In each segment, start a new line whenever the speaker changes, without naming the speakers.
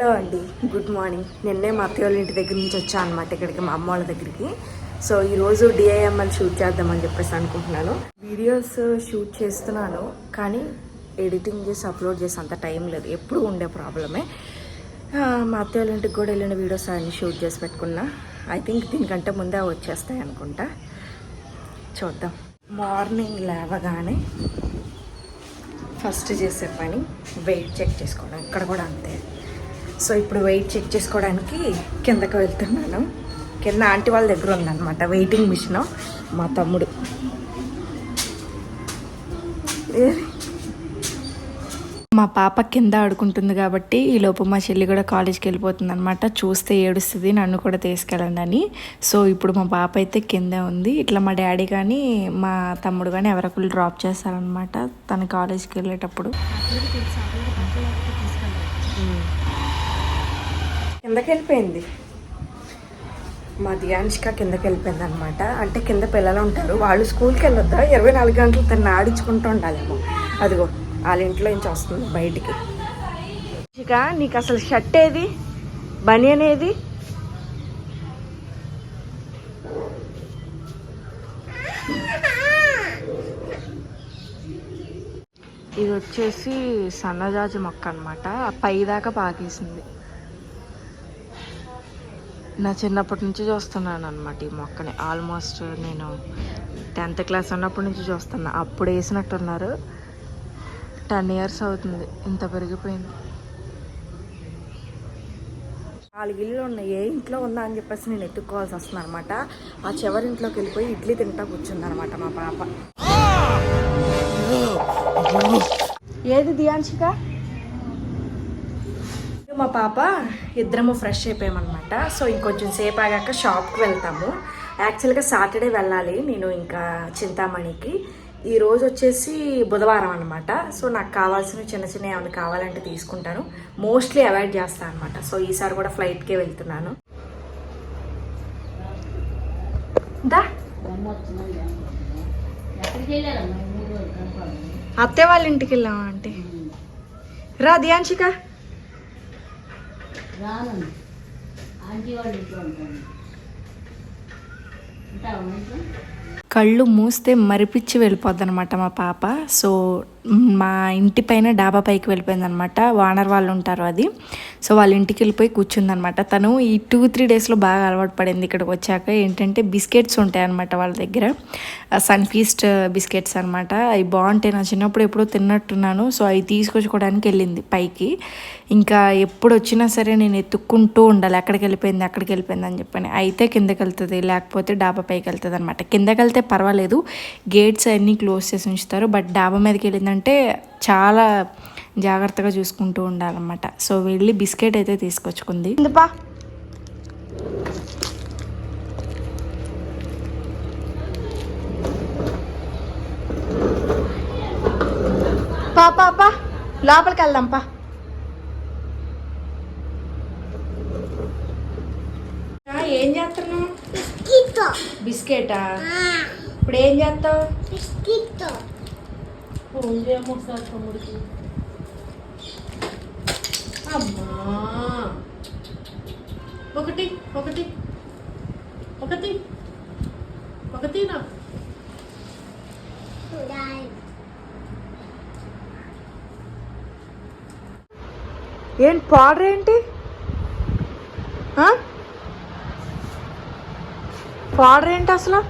Hello అండి. Good morning నిన్నే మా అత్తయ్య వాళ్ళ ఇంటి దగ్గర నుంచి వచ్చాను అనమాట ఇక్కడికి మా అమ్మ వాళ్ళ దగ్గరికి. సో ఈరోజు డిఐఎంఎల్ షూట్ చేద్దామని చెప్పేసి అనుకుంటున్నాను. వీడియోస్ షూట్ చేస్తున్నాను కానీ ఎడిటింగ్ చేసి అప్లోడ్ చేసి అంత టైం లేదు. ఎప్పుడు ఉండే ప్రాబ్లమే మా అత్తయ్య వాళ్ళ ఇంటికి కూడా వెళ్ళిన వీడియోస్ అన్ని షూట్ చేసి పెట్టుకున్నా. ఐ థింక్ దీనికంటే ముందే వచ్చేస్తాయి అనుకుంటా. చూద్దాం. మార్నింగ్ లేవగానే ఫస్ట్ చేసే పని వెయిట్ చెక్ చేసుకోవడం. ఇక్కడ కూడా అంతే. సో ఇప్పుడు వెయిట్ చెక్ చేసుకోవడానికి కిందకి వెళ్తున్నాను. కింద ఆంటీ వాళ్ళ దగ్గర ఉందన్నమాట వెయిటింగ్ మిషన్ మా తమ్ముడు. మా పాప కింద ఆడుకుంటుంది కాబట్టి ఈ లోపు మా చెల్లి కూడా కాలేజ్కి వెళ్ళిపోతుంది అనమాట చూస్తే ఏడుస్తుంది నన్ను కూడా తీసుకెళ్ళండి అని. సో ఇప్పుడు మా పాప అయితే కింద ఉంది. ఇట్లా మా డాడీ కానీ మా తమ్ముడు కానీ ఎవరొకరు డ్రాప్ చేస్తారనమాట తన కాలేజ్కి వెళ్ళేటప్పుడు. కిందకి వెళ్ళిపోయింది మా దియానిష్క కిందకి వెళ్ళిపోయింది అనమాట అంటే కింద పిల్లలు ఉంటారు. వాళ్ళు స్కూల్కి వెళ్ళొద్దా? ఇరవై నాలుగు గంటలు తను ఆడించుకుంటూ ఉండాలేమో. అదిగో వాళ్ళ ఇంట్లో నుంచి వస్తుంది బయటికి. ఇక నీకు అసలు షర్ట్ ఏది? బనియన్ ఏది ఇది వచ్చేసి సన్నజాజి మొక్క అనమాట. పై దాకా పాకేసింది. నా చిన్నప్పటి నుంచి చూస్తున్నాను అనమాట ఈ మొక్కని. ఆల్మోస్ట్ నేను టెన్త్ క్లాస్ ఉన్నప్పటి నుంచి చూస్తున్నా. అప్పుడు వేసినట్టున్నారు. టెన్ ఇయర్స్ అవుతుంది. ఇంత పెరిగిపోయింది. నాలుగు ఇల్లు ఉన్నాయి. ఏ ఇంట్లో ఉందా అని చెప్పేసి నేను ఎత్తుక్కోవాల్సి వస్తుంది అనమాట ఆ చివరి ఇంట్లోకి వెళ్ళిపోయి ఇడ్లీ తింటా కూర్చుంది అనమాట మా పాప. ఏది దియాంశిక? మా పాప ఇద్దరము ఫ్రెష్ అయిపోయామన్నమాట. సో ఇంకొంచెం సేపు ఆగాక షాప్కి వెళ్తాము. యాక్చువల్గా సాటర్డే వెళ్ళాలి నేను ఇంకా చింతామణికి. ఈ రోజు వచ్చేసి బుధవారం అనమాట సో నాకు కావాల్సిన చిన్న చిన్న ఏమైనా కావాలంటే తీసుకుంటాను. మోస్ట్లీ అవాయిడ్ చేస్తాను అనమాట సో ఈసారి కూడా ఫ్లైట్కే వెళ్తున్నాను. దా. అత్తే వాళ్ళ ఇంటికి వెళ్ళామా అంటే రా దియాంశిక.
రాను ఆంటీ వాళ్ళు ఇంట్లో ఉంటాను. ఉంటావా ఇంట్లో?
కళ్ళు మూస్తే మరిపిచ్చి వెళ్ళిపోద్ది అనమాట మా పాప. సో మా ఇంటి పైన డాబా పైకి వెళ్ళిపోయింది అనమాట వానర్ వాళ్ళు ఉంటారు అది. సో వాళ్ళ ఇంటికి వెళ్ళిపోయి కూర్చుందనమాట తను ఈ టూ త్రీ డేస్లో బాగా అలవాటు పడింది ఇక్కడికి వచ్చాక. ఏంటంటే బిస్కెట్స్ ఉంటాయి అనమాట వాళ్ళ దగ్గర. సన్ ఫీస్ట్ బిస్కెట్స్ అనమాట అవి బాగుంటాయి. నా చిన్నప్పుడు ఎప్పుడో తిన్నట్టున్నాను. సో అవి తీసుకొచ్చుకోవడానికి వెళ్ళింది పైకి. ఇంకా ఎప్పుడు వచ్చినా సరే నేను ఎత్తుక్కుంటూ ఉండాలి. ఎక్కడికి వెళ్ళిపోయింది అక్కడికి వెళ్ళిపోయింది అని చెప్పని. అయితే కిందకి వెళ్తుంది లేకపోతే డాబా పైకి వెళ్తుంది అనమాట కిందకి వెళ్తే పర్వాలేదు. గేట్స్ అన్నీ క్లోజ్ చేసి ఉంచుతారు. బట్ డాబా మీదకి వెళ్ళిందంటే చాలా జాగ్రత్తగా చూసుకుంటూ ఉండాలన్నమాట. సో వెళ్ళి బిస్కెట్ అయితే తీసుకొచ్చుకుంది. పా పా పా పా. లోపలికి వెళ్దాం పా. ఏం చేస్తున్నావు? బిస్కెటా? ఇప్పుడు ఏం చేస్తావు?
తమ్ముడికి.
అమ్మా.
ఒకటి ఒకటి ఒకటి ఒకటి నా.
ఏంటి పౌడర్ ఏంటి ఆ? పౌడర్ ఏంటి అసలు?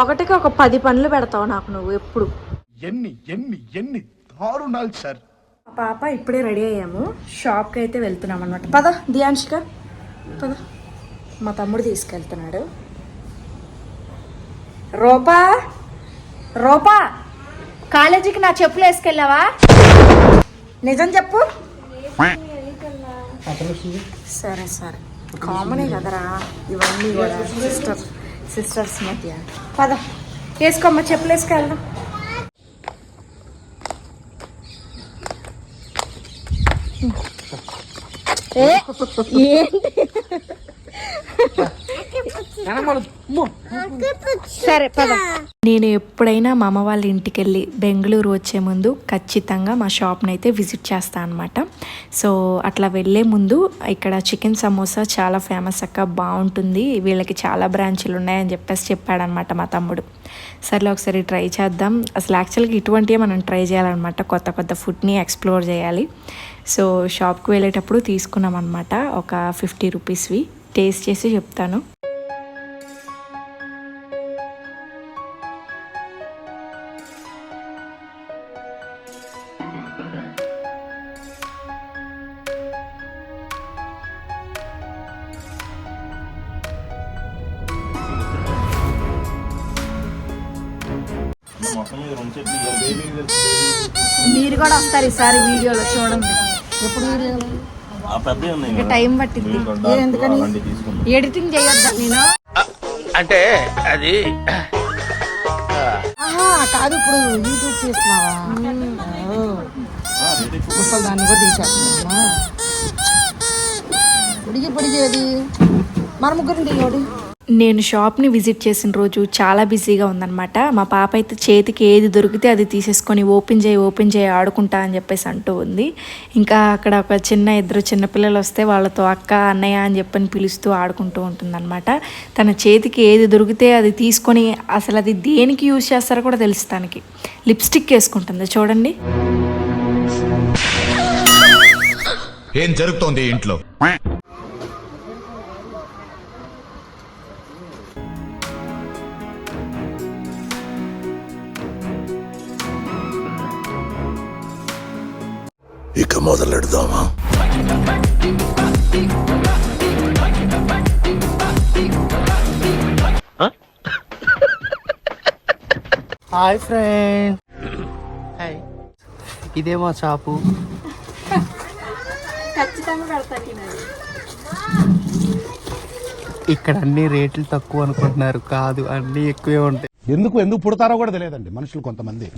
ఒకటికి ఒక పది పనులు పెడతావు నాకు నువ్వు ఎప్పుడు.
ఎన్ని ఎన్ని ఎన్ని దారుణాలు సార్.
పాప ఇప్పుడే రెడీ అయ్యాము. షాప్కి అయితే వెళ్తున్నాం అనమాట పద దియాంశిక పద. మా తమ్ముడు తీసుకెళ్తున్నాడు. రూపా? రూపా? కాలేజీకి నా చెప్పులు వేసుకెళ్ళావా? నిజం చెప్పు. సరే సరే. కామనే కదరా? ఇవన్నీ కూడా సిస్టర్ సిస్టర్స్ మధ్య పద వేసుకోమ్మా చెప్పులు వేసుకెళ్దాం ఏ? ఏంటి? సరే పద. నేను ఎప్పుడైనా మా అమ్మ వాళ్ళ ఇంటికి వెళ్ళి బెంగళూరు వచ్చే ముందు ఖచ్చితంగా మా షాప్ని అయితే విజిట్ చేస్తాను అనమాట సో అట్లా వెళ్ళే ముందు ఇక్కడ చికెన్ సమోసా చాలా ఫేమస్ అక్క బాగుంటుంది. వీళ్ళకి చాలా బ్రాంచీలు ఉన్నాయని చెప్పేసి చెప్పాడనమాట మా తమ్ముడు. సర్లే ఒకసారి ట్రై చేద్దాం. అసలు యాక్చువల్గా ఇటువంటివే మనం ట్రై చేయాలన్నమాట కొత్త కొత్త ఫుడ్ని ఎక్స్ప్లోర్ చేయాలి. సో షాప్కి వెళ్ళేటప్పుడు తీసుకున్నాం అనమాట ఒక ఫిఫ్టీ రూపీస్వి. టేస్ట్ చేసి చెప్తాను. మీరు కూడా వస్తారు ఈసారి వీడియోలో చూడండి.
ఎప్పుడు వీడియో?
టైం పట్టింది?
ఎందుకని?
ఎడిటింగ్ చేయొద్దా నేను?
అంటే అది
ఆహా, కాదు ఇప్పుడు యూట్యూబ్ చేస్తున్నావా. ముసలి దాన్ని కూడా తీసేస్తున్నా పొడిగి పొడిగి అది మన ముగ్గురు దిగోడి
నేను షాప్ని విజిట్ చేసిన రోజు చాలా బిజీగా ఉందన్నమాట. మా పాప అయితే చేతికి ఏది దొరికితే అది తీసేసుకొని ఓపెన్ చేయి ఓపెన్ చేయి ఆడుకుంటా అని చెప్పేసి అంటూ ఉంది. ఇంకా అక్కడ ఒక చిన్న ఇద్దరు చిన్నపిల్లలు వస్తే వాళ్ళతో అక్క అన్నయ్య అని చెప్పని పిలుస్తూ ఆడుకుంటూ ఉంటుందన్నమాట. తన చేతికి ఏది దొరికితే అది తీసుకొని అసలు అది దేనికి యూజ్ చేస్తారో కూడా తెలుసు తనకి. లిప్స్టిక్ వేసుకుంటుంది. చూడండి.
ఏం జరుగుతోంది ఇంట్లో? ఇక మొదలెడదామా?
Hi friend. హాయ్. ఇదే మా షాపు. ఇక్కడ అన్ని రేట్లు తక్కువ అనుకుంటున్నారు. కాదు అన్ని ఎక్కువే ఉంటాయి.
ఎందుకు ఎందుకు పుడతారో కూడా తెలియదండి మనుషులు కొంతమంది.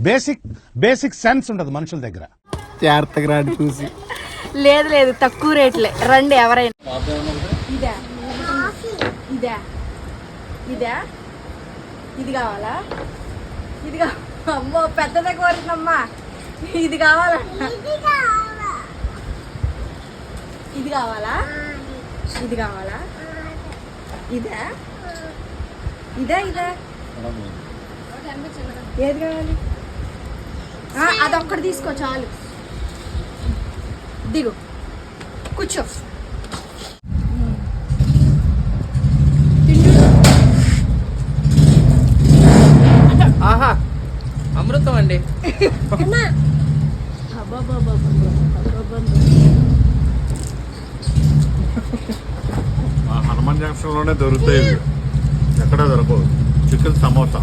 బేసిక్ బేసిక్ సెన్స్ ఉండదు మనుషుల దగ్గర.
జాగ్రత్తగా రాని చూసి.
లేదు లేదు తక్కువ రేట్లే. రండి ఎవరైనా. ఇదా. ఇదా. ఇదా. ఇది కావాలా? ఇది అమ్మో పెద్దదే కోరిందమ్మా ఇది కావాలంట ఇది కావాలా? ఇది కావాలా? ఇదా? ఇదా ఇదా? ఏది కావాలి? అదొక్కటి తీసుకో చాలు. దిగు కూర్చో
ఆహా అమృతం అండి.
హనుమాన్ జంక్షన్లోనే దొరుకుతాయి. ఎక్కడ దొరకవు. చికెన్ సమోసా.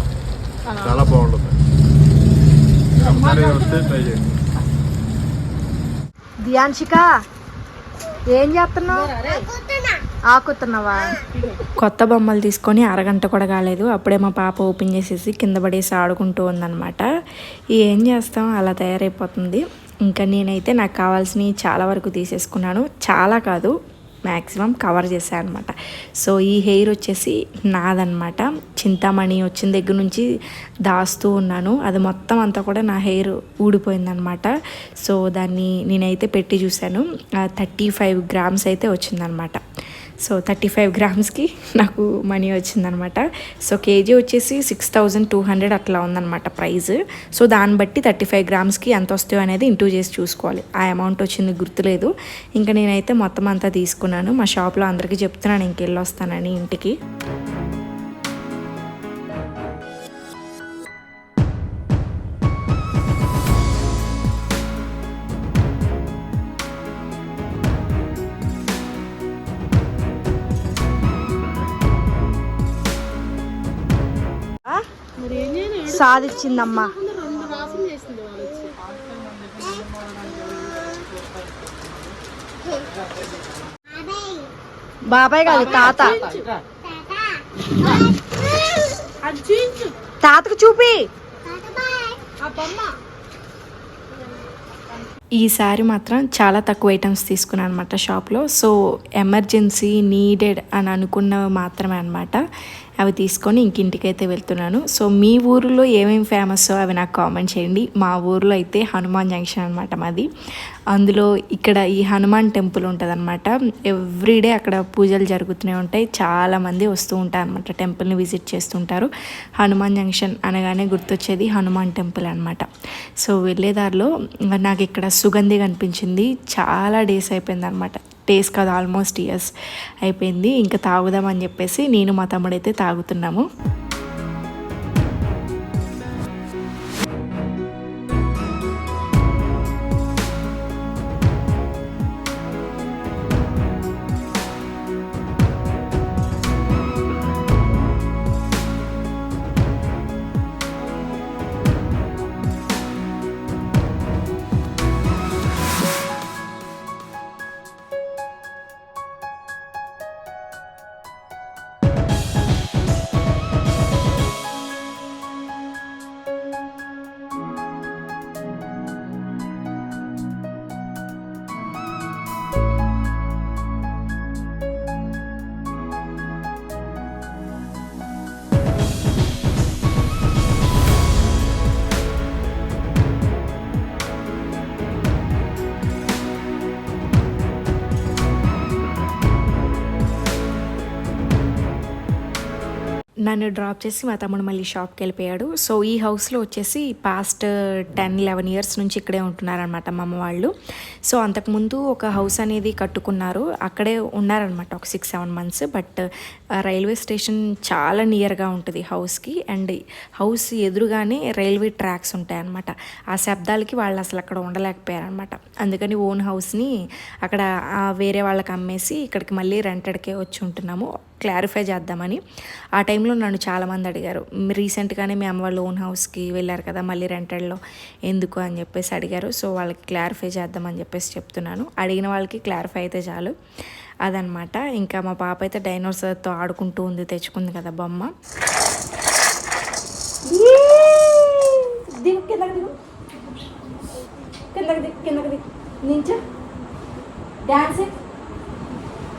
చాలా బాగుంటుంది. ఒకసారి వస్తే ట్రై చేయండి.
ధ్యాన్షిక ఏం చేస్తున్నావు? ఆకుతున్నావా? కొత్త బొమ్మలు తీసుకొని అరగంట కూడా కాలేదు. అప్పుడే మా పాప ఓపెన్ చేసేసి కింద పడేసి ఆడుకుంటూ ఉందన్నమాట. ఏం చేస్తాం? అలా తయారైపోతుంది. ఇంకా నేనైతే నాకు కావాల్సినవి చాలా వరకు తీసేసుకున్నాను. చాలా కాదు మ్యాక్సిమం కవర్ చేశాను అనమాట సో ఈ హెయిర్ వచ్చేసి నాదనమాట. చింతామణి వచ్చిన దగ్గర నుంచి దాస్తూ ఉన్నాను. అది మొత్తం అంతా కూడా నా హెయిర్ ఊడిపోయిందనమాట. సో దాన్ని నేనైతే పెట్టి చూశాను. థర్టీ ఫైవ్ గ్రామ్స్ అయితే వచ్చిందనమాట. సో థర్టీ ఫైవ్ గ్రామ్స్కి నాకు మనీ వచ్చిందనమాట. సో కేజీ వచ్చేసి సిక్స్ థౌజండ్ టూ హండ్రెడ్ అట్లా ఉందన్నమాట ప్రైస్. సో దాన్ని బట్టి థర్టీ ఫైవ్ గ్రామ్స్కి ఎంత వస్తాయో అనేది ఇంటూ చేసి చూసుకోవాలి. ఆ అమౌంట్ వచ్చింది గుర్తులేదు. ఇంకా నేనైతే మొత్తం అంతా తీసుకున్నాను. మా షాప్లో అందరికీ చెప్తున్నాను ఇంకెళ్ళి వస్తానని ఇంటికి. సాధించిందమ్మా. బాబాయ్ కాదు తాత. తాతకు చూపి. ఈసారి మాత్రం చాలా తక్కువ ఐటమ్స్ తీసుకున్నాను అనమాట షాప్లో. సో ఎమర్జెన్సీ నీడెడ్ అని అనుకున్నవి మాత్రమే అనమాట అవి తీసుకొని ఇంకింటికైతే వెళ్తున్నాను. సో మీ ఊరిలో ఏమేమి ఫేమస్ అవి నాకు కామెంట్ చేయండి. మా ఊరిలో అయితే హనుమాన్ జంక్షన్ అనమాట మాది. అందులో ఇక్కడ ఈ హనుమాన్ టెంపుల్ ఉంటుంది అనమాట ఎవ్రీడే అక్కడ పూజలు జరుగుతూనే ఉంటాయి. చాలామంది వస్తూ ఉంటారు అనమాట టెంపుల్ని విజిట్ చేస్తుంటారు. హనుమాన్ జంక్షన్ అనగానే గుర్తొచ్చేది హనుమాన్ టెంపుల్ అనమాట సో వెళ్ళేదారిలో నాకు ఇక్కడ సుగంధి కనిపించింది. చాలా డేస్ అయిపోయింది అనమాట డేస్ కాదు ఆల్మోస్ట్ ఇయర్స్ అయిపోయింది. ఇంకా తాగుదామని చెప్పేసి నేను మా తమ్ముడైతే తాగుతున్నాము. నన్ను డ్రాప్ చేసి మా తమ్ముడు మళ్ళీ షాప్కి వెళ్ళిపోయాడు. సో ఈ హౌస్లో వచ్చేసి పాస్ట్ టెన్ లెవెన్ ఇయర్స్ నుంచి ఇక్కడే ఉంటున్నారనమాట మా అమ్మ వాళ్ళు. సో అంతకుముందు ఒక హౌస్ అనేది కట్టుకున్నారు. అక్కడే ఉన్నారనమాట ఒక six seven months but railway station చాలా నియర్గా ఉంటుంది హౌస్కి. అండ్ హౌస్ ఎదురుగానే రైల్వే ట్రాక్స్ ఉంటాయన్నమాట. ఆ శబ్దాలకి వాళ్ళు అసలు అక్కడ ఉండలేకపోయారనమాట అందుకని ఓన్ హౌస్ని అక్కడ వేరే వాళ్ళకి అమ్మేసి ఇక్కడికి మళ్ళీ రెంటెడ్కే వచ్చి ఉంటున్నాము. క్లారిఫై చేద్దామని. ఆ టైంలో నన్ను చాలామంది అడిగారు రీసెంట్గానే మీ అమ్మ వాళ్ళు ఓన్ హౌస్కి వెళ్ళారు కదా మళ్ళీ రెంటెడ్లో ఎందుకు? అని చెప్పేసి అడిగారు. సో వాళ్ళకి క్లారిఫై చేద్దామని చెప్పేసి చెప్తున్నాను. అడిగిన వాళ్ళకి క్లారిఫై అయితే చాలు. అదనమాట. ఇంకా మా పాప అయితే డైనోసార్తో ఆడుకుంటూ ఉంది తెచ్చుకుంది కదా బొమ్మ. కిందకి కిందకి dance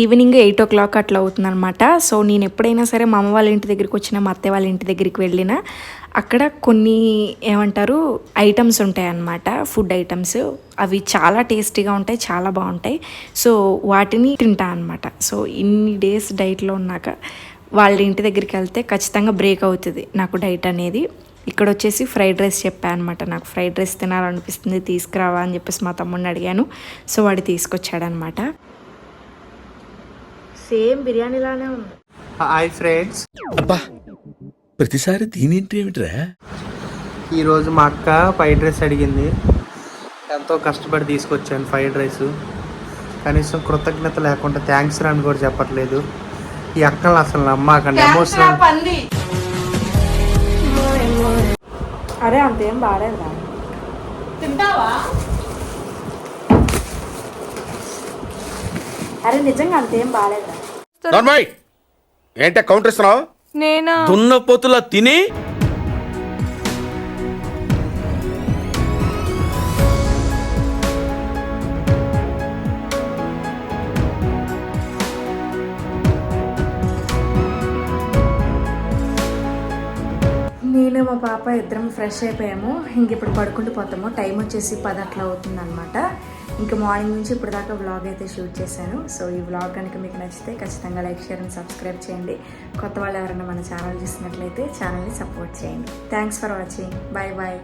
evening eight o'clock అట్లా అవుతుందన్నమాట. సో నేను ఎప్పుడైనా సరే మా అమ్మ వాళ్ళ ఇంటి దగ్గరికి వచ్చినా మా అత్తయ్య వాళ్ళ ఇంటి దగ్గరికి వెళ్ళినా అక్కడ కొన్ని ఏమంటారు ఐటమ్స్ ఉంటాయి అన్నమాట ఫుడ్ ఐటమ్స్. అవి చాలా టేస్టీగా ఉంటాయి చాలా బాగుంటాయి. సో వాటిని తింటా అనమాట సో ఇన్ని డేస్ డైట్లో ఉన్నాక వాళ్ళ ఇంటి దగ్గరికి వెళ్తే ఖచ్చితంగా బ్రేక్ అవుతుంది నాకు డైట్ అనేది. ఇక్కడ వచ్చేసి ఫ్రైడ్ రైస్ చెప్పాను అనమాట నాకు ఫ్రైడ్ రైస్ తినాలనిపిస్తుంది తీసుకురావా అని చెప్పేసి మా తమ్ముడిని అడిగాను. సో వాడు తీసుకొచ్చాడనమాట సేమ్ బిర్యానీలానే ఉంది.
Hi friends.
అబ్బా ప్రతిసారి దీనింటి ఏమిట్రా?
ఈరోజు మా అక్క ఫ్రైడ్ రైస్ అడిగింది. ఎంతో కష్టపడి తీసుకొచ్చాను ఫ్రైడ్ రైస్. కనీసం కృతజ్ఞత లేకుండా థ్యాంక్స్ అని కూడా చెప్పట్లేదు. ఈ అక్కలు అసలు నమ్మకండి ఎమోషనల్
అరే అంతేం బాగాలేదురా
తింటావా?
అరే నిజంగా అంతేం
నార్మల్ ఏంటే కౌంటర్ ఇస్తున్నావు?
నేనా?
దున్నపోతులా తిని?
నేను మా పాప ఇద్దరం ఫ్రెష్ అయిపోయాము. ఇంక ఇప్పుడు పడుకుంటూ పోతాము. టైం వచ్చేసి పది అట్లా అవుతుంది అనమాట ఇంకా మార్నింగ్ నుంచి ఇప్పుడు దాకా వ్లాగ్ అయితే షూట్ చేశాను. సో ఈ వ్లాగ్ కనుక మీకు నచ్చితే ఖచ్చితంగా లైక్ షేర్ అండ్ సబ్స్క్రైబ్ చేయండి. కొత్త వాళ్ళు ఎవరైనా మన ఛానల్ చూసినట్లయితే ఛానల్ని సపోర్ట్ చేయండి. Thanks for watching bye bye